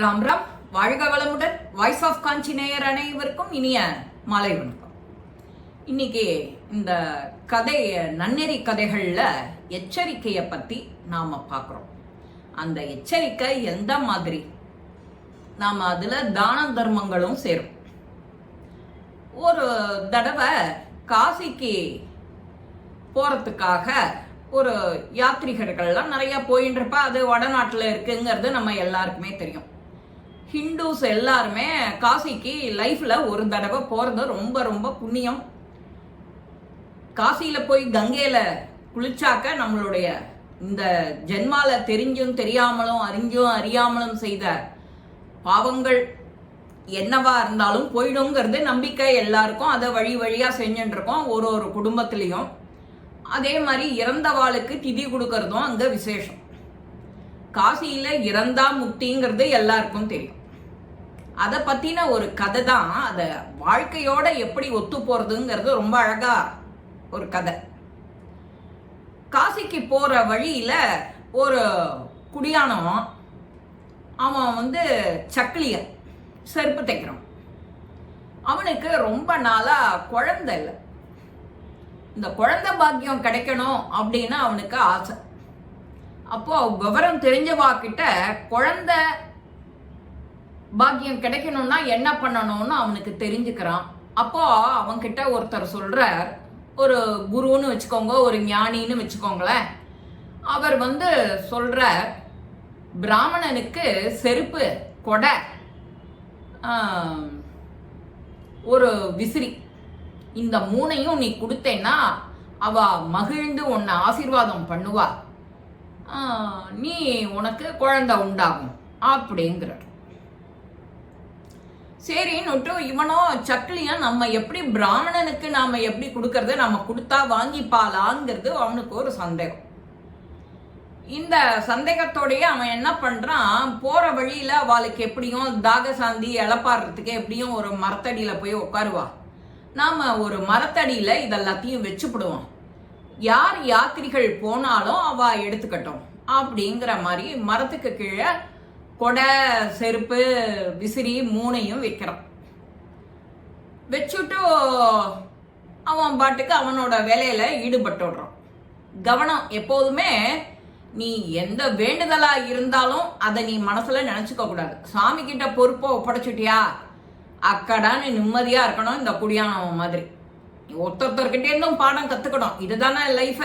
ராம் ராம். வாழ்க வளமுடன். Voice of காஞ்சி நேயர் அனைவருக்கும் இனிய மாலை வணக்கம். இன்னைக்கு இந்த கதை நன்னெறி கதைகளில் எச்சரிக்கையை பற்றி நாம் பார்க்குறோம் அந்த எச்சரிக்கை எந்த மாதிரி? நாம் அதில் தான தர்மங்களும் சேரும். ஒரு தடவை காசிக்கு போகிறதுக்காக ஒரு யாத்ரிகர்கள்லாம் நிறையா போயின்னு இருப்பா அது வடநாட்டில் இருக்குங்கிறது நம்ம எல்லாருக்குமே தெரியும். ஹிந்துஸ் எல்லாருமே காசிக்கு லைஃப்பில் ஒரு தடவை போகிறது ரொம்ப ரொம்ப புண்ணியம். காசியில் போய் கங்கையில் குளிச்சாக்க நம்மளுடைய இந்த ஜென்மால தெரிஞ்சும் தெரியாமலும் அறிஞ்சும் அறியாமலும் செய்த பாவங்கள் என்னவா இருந்தாலும் போயிடுங்கிறது நம்பிக்கை எல்லாருக்கும். அதை வழி வழியாக செஞ்சுட்டுருக்கோம் ஒரு ஒரு குடும்பத்துலேயும். அதே மாதிரி இறந்தவாளுக்கு திதி கொடுக்கறதும் அங்கே விசேஷம். காசியில் இறந்தா முக்திங்கிறது எல்லாருக்கும் தெரியும். அதை பத்தின ஒரு கதை தான். அத வாழ்க்கையோட எப்படி ஒத்து போறதுங்கிறது ரொம்ப அழகா ஒரு கதை. காசிக்கு போற வழியில ஒரு குடியானவன் அவன் வந்து சக்கிலியன் செருப்பு தைக்கிறான். அவனுக்கு ரொம்ப நாளா குழந்தை இல்லை. இந்த குழந்தை பாக்கியம் கிடைக்கணும் அப்படின்னு அவனுக்கு ஆசை. அப்போ விவரம் தெரிஞ்சவா கிட்ட குழந்தை பாக்கியம் கிடைக்கணும்னா என்ன பண்ணணும்னு அவனுக்கு தெரிஞ்சுக்கிறான். அப்போ அவன்கிட்ட ஒருத்தர் சொல்றார் ஒரு குருன்னு வச்சுக்கோங்க ஒரு ஞானின்னு வச்சுக்கோங்களேன். அவர் வந்து சொல்றார் பிராமணனுக்கு செருப்பு கொடை ஒரு விசிறி இந்த மூணையும் நீ கொடுத்தேன்னா அவ மகிழ்ந்து உன்னை ஆசீர்வாதம் பண்ணுவா. நீ உனக்கு குழந்தை உண்டாகும். அப்படிங்கிறார். சரின்னுட்டு இவனோ சக்கிலியும் நம்ம எப்படி பிராமணனுக்கு நாம எப்படி கொடுக்கறது நம்ம கொடுத்தா வாங்கிப்பாலாங்கிறது அவனுக்கு ஒரு சந்தேகம். இந்த சந்தேகத்தோடயே அவன் என்ன பண்றான்? போற வழியில அவளுக்கு எப்படியும் தாக சாந்தி இழப்பாடுறதுக்கு எப்படியும் ஒரு மரத்தடியில போய் உட்காருவா. நாம ஒரு மரத்தடியில இதெல்லாத்தையும் வச்சுப்பிடுவோம். யார் யாத்திரிகள் போனாலும் அவ எடுத்துக்கட்டும். அப்படிங்கிற மாதிரி மரத்துக்கு கீழே கொடை செருப்பு விசிறி மூணையும் வைக்கிறான் வச்சுட்டு அவன் பாட்டுக்கு அவனோட வேலையில ஈடுபட்டுடுறான் கவனம் எப்போதுமே நீ எந்த வேண்டுதலா இருந்தாலும் அதை நீ மனசுல நினைச்சுக்க கூடாது. சாமி கிட்ட பொறுப்பை ஒப்படைச்சிட்டியா? அக்கடான்னு நிம்மதியா இருக்கணும் இந்த குடியானவன் மாதிரி. நீ ஒருத்தொருத்தர்கிட்ட இருந்தும் பாடம் கத்துக்கணும். இதுதானே லைஃப்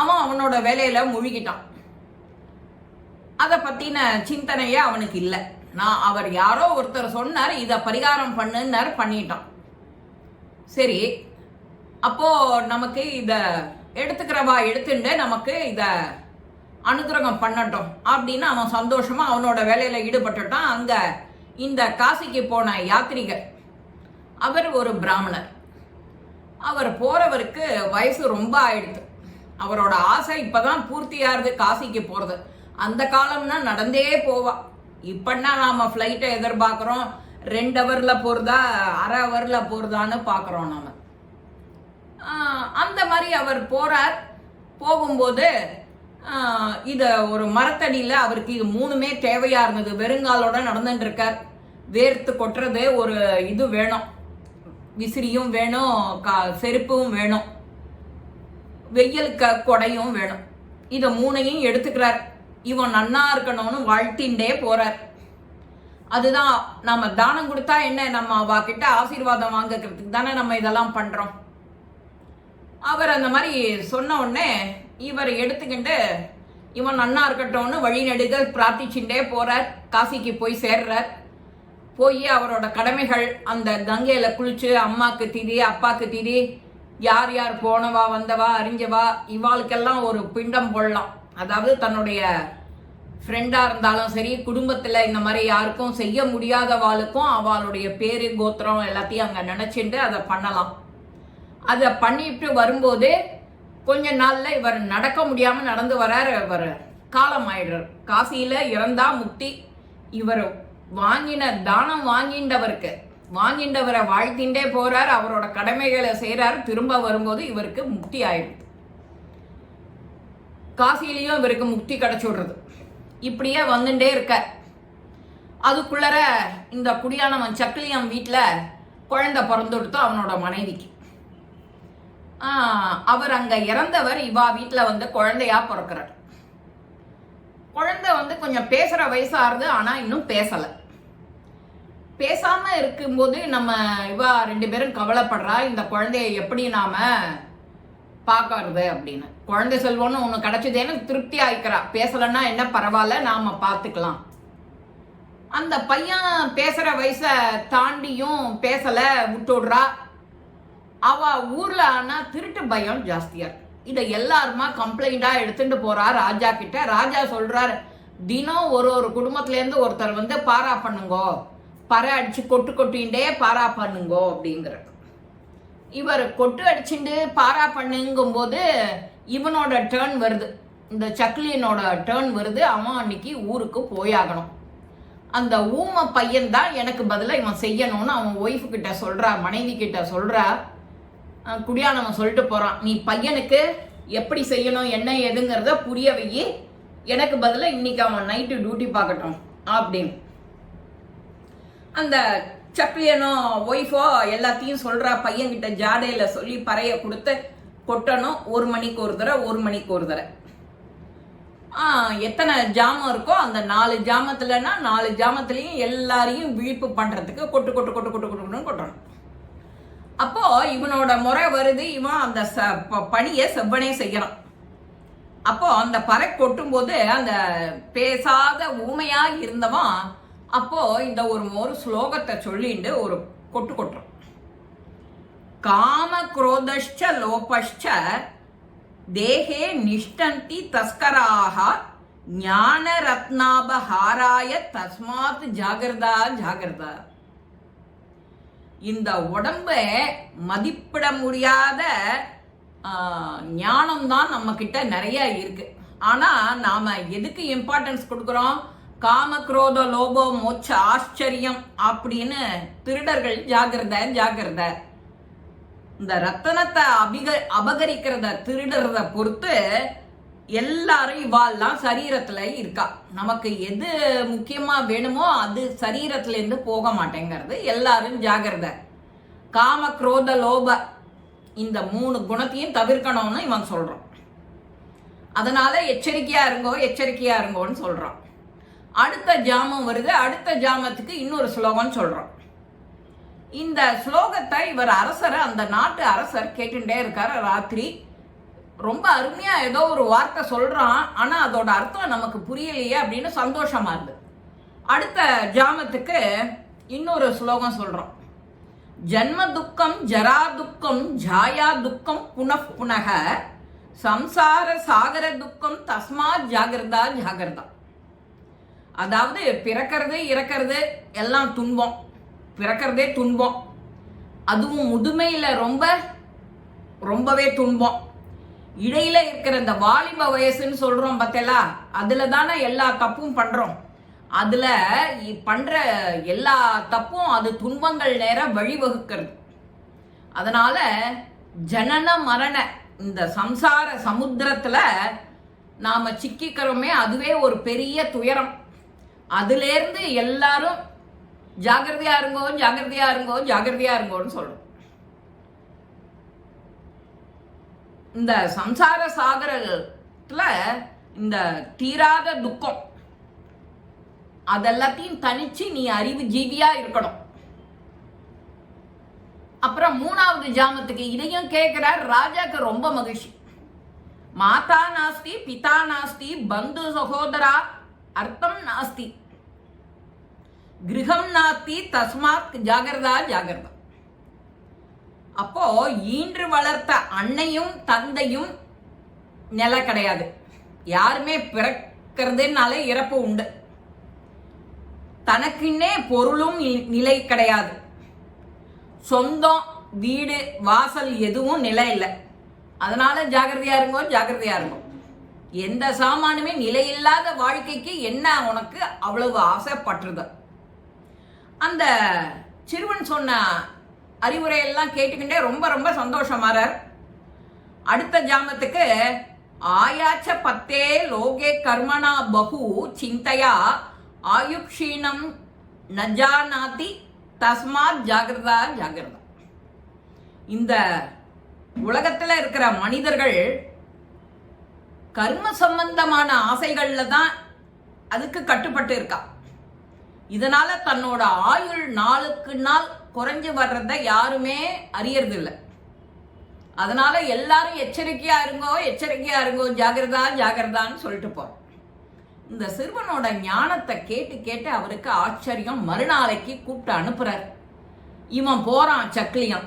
அவன் அவனோட வேலையில முழுகிட்டான். அதை பற்றின சிந்தனையே அவனுக்கு இல்லை. நான் அவர் யாரோ ஒருத்தர் சொன்னார் இதை பரிகாரம் பண்ணுன்னார் பண்ணிட்டான். சரி அப்போது நமக்கு இதை எடுத்துக்கிறவா எடுத்துட்டு நமக்கு இதை அனுகிரகம் பண்ணட்டும். அப்படின்னு அவன் சந்தோஷமா அவனோட வேலையில ஈடுபட்டுட்டான். அங்க இந்த காசிக்கு போன யாத்ரிகர் அவர் ஒரு பிராமணர். அவர் போறவருக்கு வயசு ரொம்ப ஆயிடுது. அவரோட ஆசை இப்பதான் பூர்த்தியாருது காசிக்கு போறது. அந்த காலம்னா நடந்தே போவா. இப்பன்னா நாம ஃப்ளைட்டை எதிர்பார்க்குறோம். ரெண்டு ஹவரில் போகிறதா அரை ஹவரில் போகிறதான்னு பார்க்குறோம் நாம். அந்த மாதிரி அவர் போகிறார் போகும்போது இதை ஒரு மரத்தடியில் அவருக்கு இது மூணுமே தேவையாக இருந்தது. வெறுங்காலோட நடந்துட்டு இருக்கார். வேர்த்து கொட்டுறது ஒரு இது வேணும். விசிறியும் வேணும் கா- செருப்பும் வேணும். வெயில் க கொடையும் வேணும். இதை மூணையும் எடுத்துக்கிறார். இவன் நன்னா இருக்கணும்னு வாழ்த்தின்றே போறார். அதுதான் நம்ம தானம் கொடுத்தா என்ன? நம்ம அவ கிட்ட ஆசீர்வாதம் வாங்கிக்கிறதுக்கு தானே நம்ம இதெல்லாம் பண்றோம். அவர் அந்த மாதிரி சொன்ன உடனே இவர் எடுத்துக்கிட்டு இவன் நன்னா இருக்கட்டும்னு வழி நெடுக பிரார்த்திச்சுட்டே போறார். காசிக்கு போய் சேர்றார். போய் அவரோட கடமைகள் அந்த கங்கையில குளிச்சு அம்மாக்கு திதி அப்பாக்கு திதி யார் யார் போனவா வந்தவா அறிஞ்சவா இவாளுக்கெல்லாம் ஒரு பிண்டம் போடலாம். அதாவது தன்னுடைய ஃப்ரெண்டாக இருந்தாலும் சரி குடும்பத்தில் இந்த மாதிரி யாருக்கும் செய்ய முடியாதவாளுக்கும் அவளுடைய பேரு கோத்திரம் எல்லாத்தையும் அங்கே நினச்சிட்டு அதை பண்ணலாம். அதை பண்ணிட்டு வரும்போது கொஞ்ச நாளில் இவர் நடக்க முடியாமல் நடந்து வரார் இவர் காலம் ஆயிடுறார். காசியில் இறந்தா முக்தி. இவர் வாங்கின தானம் வாங்கிண்டவருக்கு வாங்கின்றவரை வாழ்த்தின்றே போறார் அவரோட கடமைகளை செய்கிறார் திரும்ப வரும்போது இவருக்கு முக்தி ஆயிடுது. காசியிலையும் இவருக்கு முக்தி கிடச்சி விடுறது. இப்படியே வந்துட்டே இருக்க அதுக்குள்ளர இந்த குடியானவன் சக்கிலியம் வீட்டில் குழந்தை பிறந்து கொடுத்து அவனோட மனைவிக்கு. அவர் அங்கே இறந்தவர் இவா வீட்டில் வந்து குழந்தையா பிறக்கிறார். குழந்தை வந்து கொஞ்சம் பேசுகிற வயசாருது ஆனால் இன்னும் பேசலை. பேசாமல் இருக்கும்போது நம்ம இவா ரெண்டு பேரும் கவலைப்படுறா இந்த குழந்தைய எப்படி நாம பார்க்கறது அப்படின்னு. குழந்தை செல்வம்னு ஒன்று கிடைச்சதேன்னு திருப்தி ஆயிக்கிறா. பேசலன்னா என்ன பரவாயில்ல நாம பார்த்துக்கலாம் அந்த பையன் பேசுற வயசை தாண்டியும் பேசல விட்டுடுறா அவ ஊர்ல ஆனா திருட்டு பயம் ஜாஸ்தியா இருக்கு. இதை எல்லாருமா கம்ப்ளைண்டா எடுத்துட்டு போறா ராஜா கிட்ட. ராஜா சொல்றாரு தினம் ஒரு ஒரு குடும்பத்துல இருந்து ஒருத்தர் வந்து பாரா பண்ணுங்கோ. பறை அடிச்சு கொட்டு கொட்டிண்டே பாரா பண்ணுங்கோ அப்படிங்கிற இவர் கொட்டு அடிச்சுட்டு பாரா பண்ணுங்கும் போது இவனோட டேர்ன் வருது. இந்த சக்லியனோட டேர்ன் வருது. அவன் அன்னைக்கு ஊருக்கு போயாகணும். அந்த ஊம பையன் தான் எனக்கு பதிலாக இவன் செய்யணும்னு அவன் ஒய்ஃபு கிட்ட சொல்கிறா மனைவி கிட்ட சொல்கிறா குடியானவன் சொல்லிட்டு போகிறான் நீ பையனுக்கு எப்படி செய்யணும் என்ன ஏதுங்கிறத புரிய வையி. எனக்கு பதிலாக இன்னைக்கு அவன் நைட்டு டியூட்டி பார்க்கட்டும் அப்படின்னு. அந்த சப்பியனோ ஒய்ஃபோ எல்லாத்தையும் சொல்கிறா பையன்கிட்ட ஜாடையில் சொல்லி பறைய கொடுத்து கொட்டணும். ஒரு மணிக்கு ஒரு தடவை ஒரு மணிக்கு ஒரு தடவை. எத்தனை ஜாமம் இருக்கோ அந்த நாலு ஜாமத்துலன்னா நாலு ஜாமத்துலேயும் எல்லாரையும் விழிப்பு பண்ணுறதுக்கு கொட்டு கொட்டு கொட்டு கொட்டு கொட்டுன்னு கொட்டணும். அப்போது இவனோட முறை வருது இவன் அந்த ச- ப- பணியை செவ்வனே செய்கிறான் அப்போது அந்த பறை கொட்டும்போது அந்த பேசாத ஊமையாக இருந்தவன் அப்போ இந்த ஒரு ஒரு ஸ்லோகத்தை சொல்லிட்டு ஒரு கொட்டு கொட்டுறோம். காம குரோதஷ்ட லோபஷ்ட தேகே நிஷ்டந்தி தஸ்கராக ஞான ரத்னாபஹாராய தஸ்மாத் ஜாகிரதா ஜாகிரதா. இந்த உடம்ப மதிப்பிட முடியாத ஞானம் தான் நம்ம கிட்ட நிறைய இருக்கு. ஆனா நாம எதுக்கு இம்பார்ட்டன்ஸ் கொடுக்குறோம்? காமக்ரோத லோபோ மோட்ச ஆச்சரியம் அப்படின்னு திருடர்கள் ஜாகிரத ஜாகிரத. இந்த ரத்தனத்தை அபிக அபகரிக்கிறத திருடுறத பொறுத்து எல்லாரும் இவாள்லாம் சரீரத்துல இருக்கா. நமக்கு எது முக்கியமா வேணுமோ அது சரீரத்துல இருந்து போக மாட்டேங்கிறது. எல்லாரும் ஜாகிரத. காம குரோத லோப இந்த மூணு குணத்தையும் தவிர்க்கணும்னு இவன் சொல்றான். அதனால எச்சரிக்கையா இருங்கோ எச்சரிக்கையா இருங்கோன்னு சொல்றான். அடுத்த ஜாமம் வருது. அடுத்த ஜாமத்துக்கு இன்னொரு ஸ்லோகம் சொல்கிறோம் இந்த ஸ்லோகத்தை இவர் அரசர் அந்த நாட்டு அரசர் கேட்டுட்டே இருக்கார். ராத்திரி ரொம்ப அருமையாக ஏதோ ஒரு வார்த்தை சொல்கிறான் ஆனால் அதோட அர்த்தம் நமக்கு புரியலையே அப்படின்னு சந்தோஷமாக இருந்து. அடுத்த ஜாமத்துக்கு இன்னொரு ஸ்லோகம் சொல்கிறோம் ஜன்ம துக்கம் ஜரா துக்கம் ஜாயா துக்கம் புனப் புனக. சம்சார சாகர துக்கம் தஸ்மாத் ஜாகிரதா ஜாகிரதா. அதாவது பிறக்கிறது இறக்கிறது எல்லாம் துன்பம். பிறக்கிறதே துன்பம். அதுவும் முதுமையில் ரொம்ப ரொம்பவே துன்பம். இடையில இருக்கிற இந்த வாலிப வயசுன்னு சொல்றோம் பார்த்தேலா அதுல தானே எல்லா தப்பும் பண்றோம். அதுல பண்ற எல்லா தப்பும் அது துன்பங்கள் நேரம் வழிவகுக்கிறது. அதனால ஜனன மரண இந்த சம்சார சமுத்திரத்துல நாம சிக்கிக்கிறோமே அதுவே ஒரு பெரிய துயரம். அதுலேருந்து எல்லாரும் ஜாகிரதையா இருங்கோ ஜாகிரதையா இருங்கோ ஜாகிரதையா இருங்கோன்னு சொல்றோம். இந்த சம்சார சாகரத்துல இந்த தீராத துக்கம் அதெல்லாத்தையும் தனிச்சு நீ அறிவு ஜீவியா இருக்கணும். அப்புறம் மூணாவது ஜாமத்துக்கு இதையும் கேட்கிறார் ராஜாக்கு ரொம்ப மகிழ்ச்சி. மாதா நாஸ்தி பிதா நாஸ்தி பந்து சகோதரா அர்த்தம் நாஸ்தி. கிரகம் நாஸ்தி தஸ்மாத் ஜாகிரதா ஜாகிரதா அப்போ ஈன்று வளர்த்த அன்னையும் தந்தையும் நிலை கிடையாது. யாருமே பிறக்கிறதுனால இறப்பு உண்டு. தனக்குன்னே பொருளும் நிலை கிடையாது. சொந்தம் வீடு வாசல் எதுவும் நிலை இல்லை. அதனால ஜாகிரதையா இருங்கோ ஜாகிரதையா இருங்கோ. எந்த சாமானுமே நிலையில்லாத வாழ்க்கைக்கு என்ன உனக்கு அவ்வளவு ஆசைப்பட்டுருது அந்த சிறுவன் சொன்ன அறிவுரையெல்லாம் கேட்டுக்கிட்டே ரொம்ப ரொம்ப சந்தோஷமாறார். அடுத்த ஜாமத்துக்கு ஆயாச்ச பத்தே லோகே கர்மணா பகு சிந்தையா ஆயுக்ஷீணம் நஜானாதி தஸ்மாத் ஜாகிரதா ஜாகிரதா. இந்த உலகத்தில் இருக்கிற மனிதர்கள் கர்ம சம்பந்தமான ஆசைகள்ல தான் அதுக்கு கட்டுப்பட்டு இருக்கா. இதனால தன்னோட ஆயுள் நாளுக்கு நாள் குறைஞ்சு வர்றத யாருமே அறியறதில்லை. அதனால எல்லாரும் எச்சரிக்கையா இருங்கோ எச்சரிக்கையா இருங்கோ ஜாகிரதா ஜாகிரதான்னு சொல்லிட்டு போறோம். இந்த சிறுவனோட ஞானத்தை கேட்டு கேட்டு அவருக்கு ஆச்சரியம். மறுநாளைக்கு கூப்பிட்டு அனுப்புறார். இவன் போறான் சக்லியம்.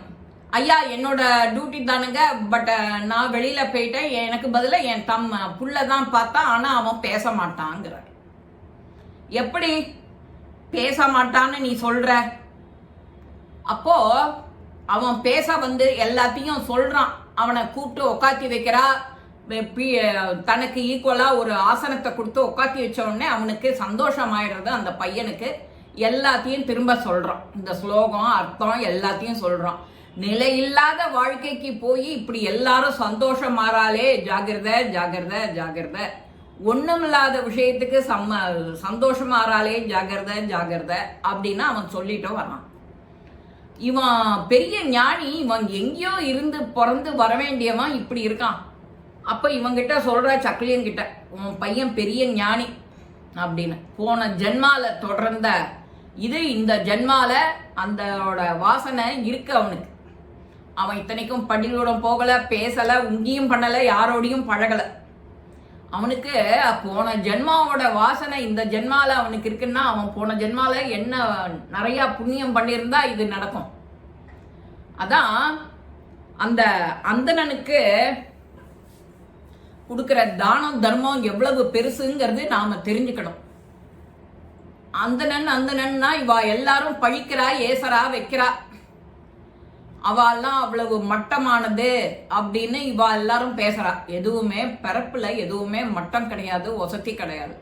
ஐயா என்னோட டியூட்டி தானுங்க பட் நான் வெளியில போயிட்டேன். எனக்கு பதிலாக என் தம் புள்ள தான் பார்த்தா ஆனா அவன் பேச மாட்டாங்கிறார் எப்படி? பேச மாட்டான்னு நீ சொல்ற. அப்போ அவன் பேச வந்து எல்லாத்தையும் சொல்றான். அவனை கூப்பிட்டு உக்காத்தி வைக்கிறா. பி- தனக்கு ஈக்குவலா ஒரு ஆசனத்தை கொடுத்து உட்காத்தி வச்ச உடனே அவனுக்கு சந்தோஷம் ஆயிடுறது அந்த பையனுக்கு. எல்லாத்தையும் திரும்ப சொல்றான். இந்த ஸ்லோகம் அர்த்தம் எல்லாத்தையும் சொல்றான். நிலையில்லாத வாழ்க்கைக்கு போய் இப்படி எல்லாரும் சந்தோஷம் மாறாலே ஜாகிரத ஜாகிரத ஜாகிரத. ஒண்ணுமில்லாத விஷயத்துக்கு சம்ம சந்தோஷம் மாறாலே ஜாகிரத ஜாகிரத அப்படின்னு அவன் சொல்லிட்டு வரான் இவன் பெரிய ஞானி இவன் எங்கேயோ இருந்து பிறந்து வர வேண்டியவன் இப்படி இருக்கான். அப்ப இவங்கிட்ட சொல்ற சக்லியங்கிட்ட உன் பையன் பெரிய ஞானி அப்படின்னு. போன ஜென்மால தொடர்ந்த இது இந்த ஜென்மால அந்தோட வாசனை இருக்கு அவனுக்கு. அவன் இத்தனைக்கும் பள்ளிக்கூடம் போகலை பேசலை உங்கியும் பண்ணலை யாரோடையும் பழகலை. அவனுக்கு போன ஜென்மாவோட வாசனை இந்த ஜென்மாவில் அவனுக்கு இருக்குன்னா அவன் போன ஜென்மாவில் என்ன நிறையா புண்ணியம் பண்ணியிருந்தா இது நடக்கும். அதான் அந்த அந்தணனுக்கு கொடுக்குற தானம் தர்மம் எவ்வளவு பெருசுங்கிறது நாம் தெரிஞ்சுக்கணும். அந்தணன் அந்தணன்னா இவா எல்லாரும் பழிக்கிறா ஏசரா வைக்கிறா. அவெல்லாம் அவ்வளவு மட்டமானது அப்படின்னு இவா எல்லாரும் பேசுறா. எதுவுமே பிறப்புல எதுவுமே மட்டம் கிடையாது வசதி கிடையாது.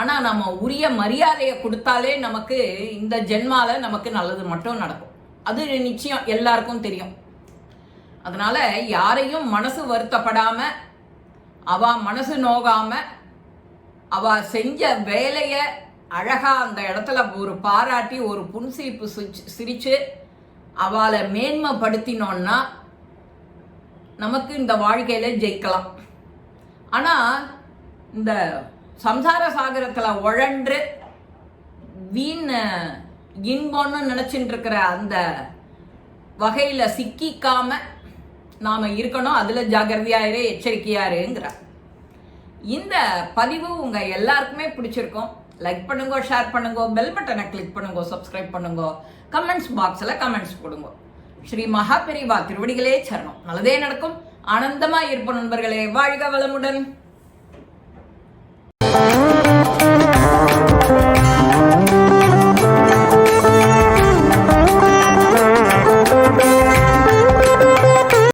ஆனா நம்ம உரிய மரியாதையை கொடுத்தாலே நமக்கு இந்த ஜென்மால நமக்கு நல்லது மட்டும் நடக்கும். அது நிச்சயம் எல்லாருக்கும் தெரியும். அதனால யாரையும் மனசு வருத்தப்படாம அவ மனசு நோகாம அவ செஞ்ச வேலையை அழகா அந்த இடத்துல ஒரு பாராட்டி ஒரு புன்சிரிப்பு சிரிச்சு அவளை மேன்மைப்படுத்தினோன்னா நமக்கு இந்த வாழ்க்கையில ஜெயிக்கலாம். ஆனா இந்த சம்சார சாகரத்துல உழன்று வீண் இன்பம்னு நினைச்சிட்டு இருக்கிற அந்த வகையில சிக்கிக்காம நாம இருக்கணும். அதுல ஜாகிரதையாயிரு எச்சரிக்கையாருங்கிற இந்த பதிவு உங்க எல்லாருக்குமே பிடிச்சிருக்கும். லைக் பண்ணுங்க ஷேர் பண்ணுங்க பெல் பட்டனை கிளிக் பண்ணுங்க சப்ஸ்கிரைப் பண்ணுங்க கமெண்ட்ஸ் பாக்ஸ்ல கமெண்ட்ஸ் கொடுங்க ஸ்ரீ மகா பெரிவா திருவடிகளே சரணம். நல்லதே நடக்கும். ஆனந்தமா இருப்போம் நண்பர்களே. வாழ்க வளமுடன்.